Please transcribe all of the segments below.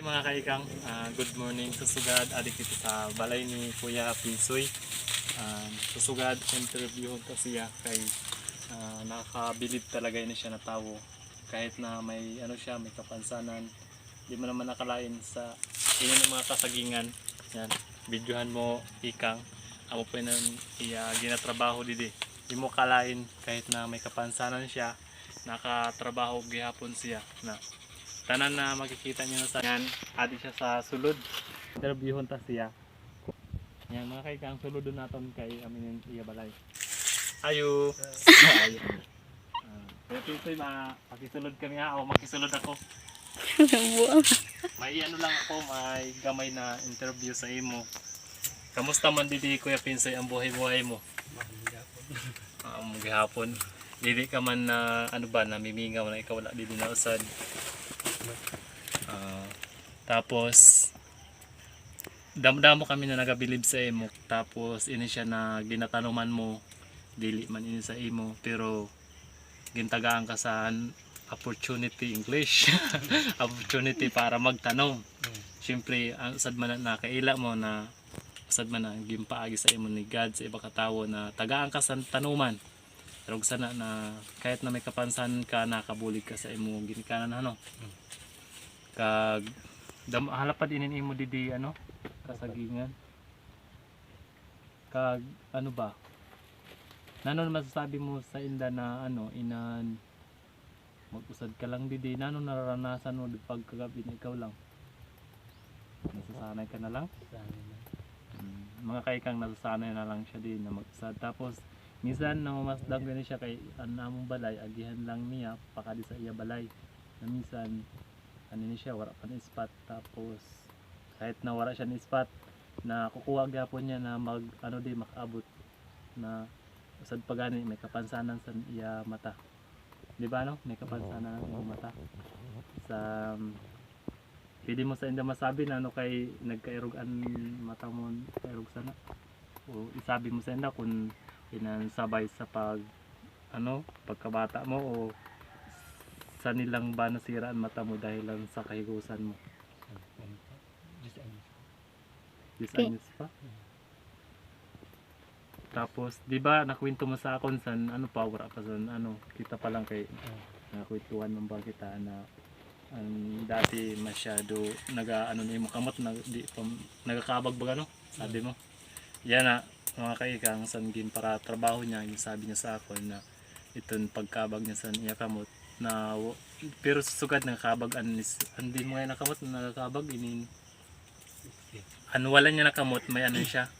Hi mga kaikang, Ah, good morning. Susugad, adik dito sa balay ni Kuya Pinsoy. Um, susugad, interview ko siya kay ah, nakakabilib talaga yun siya na tao. Kahit na may ano siya, may kapansanan. Di mo naman nakalain sa ng mga kasagingan. Yan, videohan mo ikang. Amo po nang iya ginatrabaho didi. Di mo kalain kahit na may kapansanan siya, nakatrabaho gihapon siya na tanan na makikita nyo na sa yan. Adi siya sa sulod. Interviewon ta siya. Yan mga kaikang sulodon naton kay aminin iya balay. Ayo. Ayo uh, kaya pinsoy ma pakisulod kami ha o makisulod ako. May ano lang ako may gamay na interview sa imo. Kamusta man didi kuya pinsoy ang buhay-buhay mo? Ang gihapon dili ka man na ano ba namimingaw na ikaw wala didi na usad Ah, tapos damdamo kami na nagabilib sa imo. Tapos ini siya na ginatanuman mo. Dili man ini sa imo pero gintagaan ka sa opportunity English. Opportunity para magtanom syempre ang usad man na nakaila mo na usad man na gimpaagi sa imo ni God sa iba ka tawo na tagaan ka sa tanuman. Pero sana na kahit na may kapansan ka nakabulig ka sa imo ginikanan ano kag dam halapad inin imo didi ano? Kasagingan. Kag ano ba? Nanon masasabi mo sa inda na ano inan mag-usad ka lang didi. Nanon nararanasan mo pagkagabi na ikaw lang? Nasasanay ka na lang? Mm, mga kaikang nasasanay na lang siya din na mag-usad. Tapos minsan namamasdang ko siya kay ang namong balay agihan lang niya pakadi sa iya balay. Na minsan ano ni siya wala pa ni spot. Tapos kahit na wala siya ni spot na kukuha gyapon niya na mag ano di makaabot na usad pa gani may kapansanan sa iya mata. Di ba no? May kapansanan sa mata. Sa um, pwede mo sa inda masabi na ano kay nagkairog an mata mo kairog sana? O isabi mo sa inda kung inansabay sa pag ano pagkabata mo o sa nilang ba nasira ang mata mo dahil lang sa kahigusan mo Yes, Okay. anyos pa. Tapos, di ba, nakwento mo sa akon san, ano wala pa san, ano, kita pa lang kay, nakwentuhan mo ba kita na, ang dati masyado, naga, ano ni mo kamot, nag, di, pam, nagakabag ba ano, sabi mo. Yan na, mga kaikang, san gin para trabaho niya, yung sabi niya sa akon na, iton pagkabag niya san iya kamot, na, pero susugad nakakabag, anis, hindi mo ngayon nakamot, nakakabag, inin, ano wala niya nakamot may ano siya.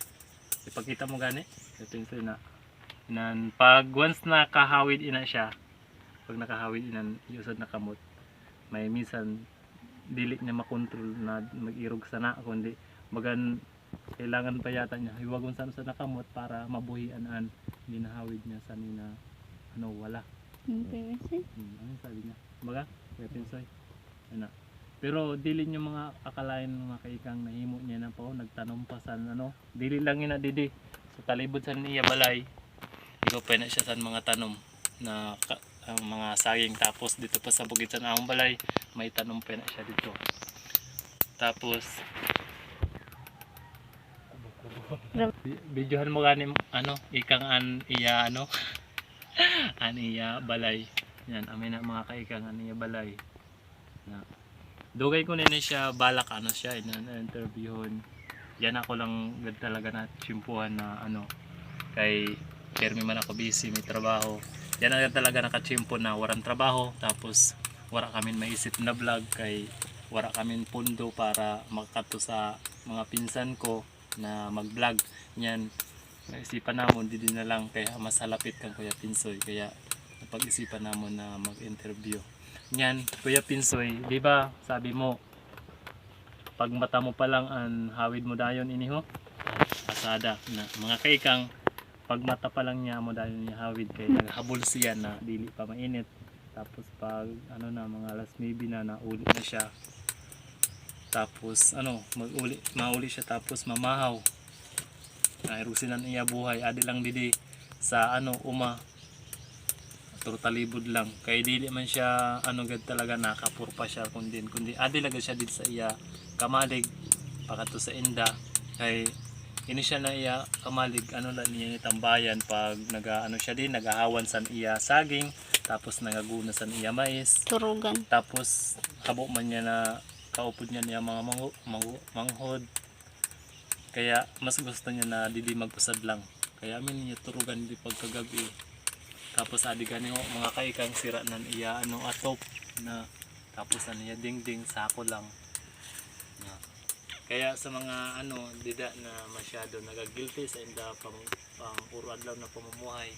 Ipakita mo gani. Ito yung na nan pag once nakahawid ina siya pag nakahawid ina yusad nakamot may minsan dili niya makontrol na mag-irog sana kundi magan kailangan pa yata niya hiwagon sana sa nakamot para mabuhian an hindi nahawid niya sa nina ano wala Okay, kasi. Hmm, ano sabi niya? Baga, Pinsoy. Ano? Pero dili niyo mga akalain mga kaikang nahimo niya na po, nagtanom pa sa ano, dili lang ina didi. Sa talibod sa niya balay. Ikaw pa na siya sa mga tanom na ka- ang mga saging tapos dito pa sa bukid sa among balay may tanom pa na siya dito. Tapos Videohan mo gani ano, ikang an iya ano, an iya balay. Yan, amin na mga kaikang an iya balay. Na. Dugay ko nini siya balak ano siya ina interviewon. Yan ako lang gad talaga na tsimpuhan na ano kay Permi man ako busy may trabaho. Yan agad talaga nakachimpo na warang trabaho tapos wala kami maisip na vlog kay wala kami pundo para makakato sa mga pinsan ko na mag-vlog yan naisipan namon di din na lang kaya mas halapit kang Kuya Pinsoy. Kaya napag-isipan namon na mag-interview. Yan Kuya Pinsoy di ba sabi mo pag mata mo pa lang ang hawid mo dayon iniho asada na mga kaikang pag mata pa lang niya mo dayon ni hawid. Kay naghabol siya na dili pa mainit. Tapos pag ano na mga alas maybe na nauli na siya. Tapos ano maguli mauli siya tapos mamahaw nahirusinan iya buhay. Adi lang didi sa ano uma. Turtalibod lang. Kay dili man siya ano gad talaga nakapurpa siya kundi kundi adi lagad siya dito sa iya. Kamalig pakato sa inda. Kay ini siya na iya kamalig ano lang niya ni tambayan pag naga ano siya din nagahawan san iya saging tapos nagaguna san iya mais. Turugan. tapos habo man niya na kaupod niya niya mga mangu, mangu, manghod kaya mas gusto niya na dili magpusad lang. Kaya amin niya turugan di pagkagabi. Tapos adi gani ho, mga kaikang sira nan iya ano atop na. Tapos ano niya ding ding sako lang. Na. kaya sa mga ano dida na masyado nagagilty sa inda pang pang puro adlaw na pamumuhay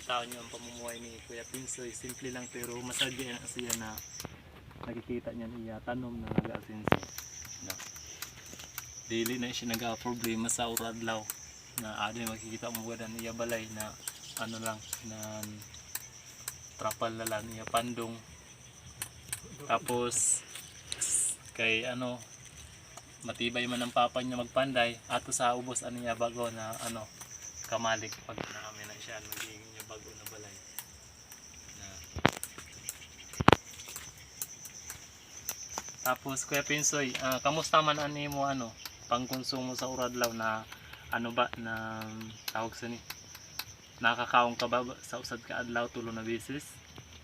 kita niyo ang pamumuhay ni Kuya Pinsoy. Simple lang pero masagya na siya na nakikita niya niya tanom na nag-asinso na dili na siya nag-problema sa uradlaw na adi makikita mo ganda niya balay na ano lang na trapal na lang niya pandong. Tapos kay ano matibay man ang papa niya magpanday ato sa ubos ano niya bago na ano kamalig pag namin na siya magiging niya bago na balay. Na. Tapos Kuya Pinsoy, ah, kamusta man ani mo ano, pangkonsumo sa uradlaw na ano ba na tawag sa ni? Nakakaon ka ba sa usad ka adlaw tulo na beses?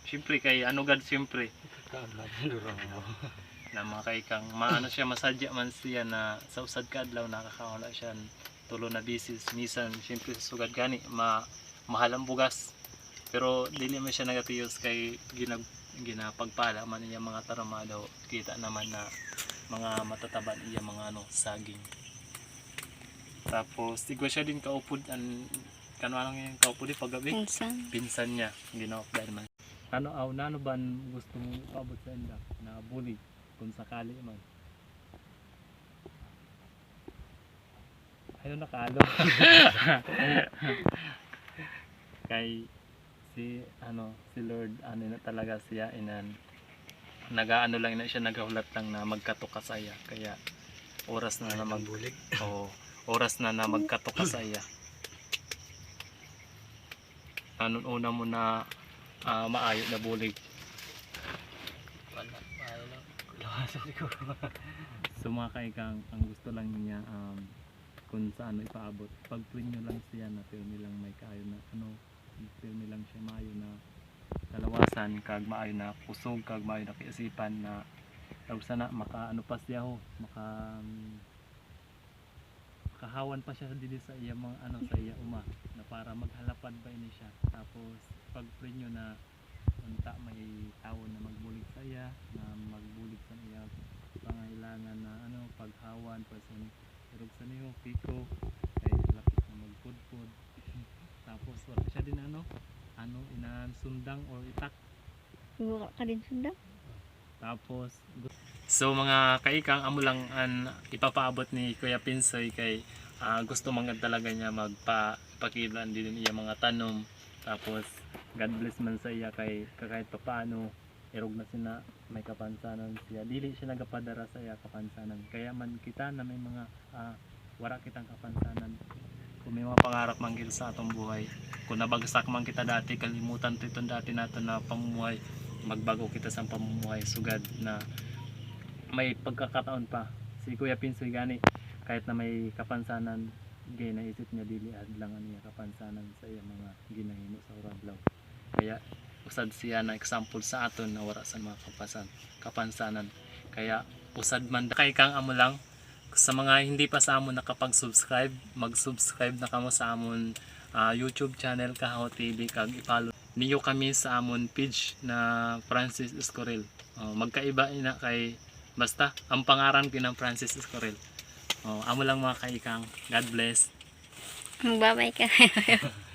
Siyempre kay ano gad siyempre na mga kay kang maano siya masadya man siya na sa usad ka adlaw nakakaon na siya tulo na beses minsan siyempre sa sugad gani ma mahal ang bugas pero dili man siya nagatiyos kay ginag ginapagpala man niya mga taramado kita naman na mga matataban iya mga ano saging. Tapos igwa siya din kaupod an kano lang yung kaupod di paggabi? Pinsan. pinsan niya ginawa dahil man. Ano aw nano ban gusto mo paabot sa enda na bully kung sakali man. Ayun nakalo kay si ano si Lord ano na talaga siya inan nagaano lang na siya nagahulat lang na magkatuka saya kaya oras na na mag Oo, oras na na magkatuka saya ano una mo na ah, maayo na bulig. Wala maayo siguro so mga kaikang ang gusto lang niya um, kung saan ipaabot. Pag nyo lang siya na pero nilang may kaayo na ano pero nilang siya maayo na kalawasan kag maayo na kusog kag maayo na kaisipan na tawag sana maka ano pa siya ho maka um, kahawan pa siya dili sa iya mga ano sa iya uma na para maghalapad ba ini siya. Tapos pag pray nyo na unta may tao na magbulig sa iya na magbulig sa iya pangailangan na ano paghawan pa sa irog sa niyo piko kay lapit na magpudpud. Tapos wala siya din ano ano inan sundang or itak Iwa ka din sunda. tapos So mga kaikang amo lang an ipapaabot ni Kuya Pinsoy kay ah, gusto man gad talaga niya magpa pakilan din iya mga tanom tapos God bless man sa iya kay kahit pa paano irog na sina may kapansanan siya. Dili siya nagapadara sa iya kapansanan. Kaya man kita na may mga ah, wara kitang kapansanan. Kung may mga pangarap man sa atong buhay kung nabagsak man kita dati kalimutan to dati nato na pamumuhay magbago kita sa pamumuhay sugad na may pagkakataon pa. Si Kuya Pinsoy gani kahit na may kapansanan gay naisip niya dili adlang niya kapansanan sa iya mga ginahimo sa Uradlaw kaya usad siya na example sa aton na wara sa mga kapasan kapansanan. Kaya usad man kay kang amo lang. Sa mga hindi pa sa amon nakapag-subscribe mag-subscribe na kamo sa amon ah, YouTube channel Kahaw TV kag i-follow niyo kami sa amon page na Francis Escorel Oh, magkaiba ina kay basta ang pangaran ko ng Francis Escorel oh, amo lang mga kaikang. God bless. Magbabay ka.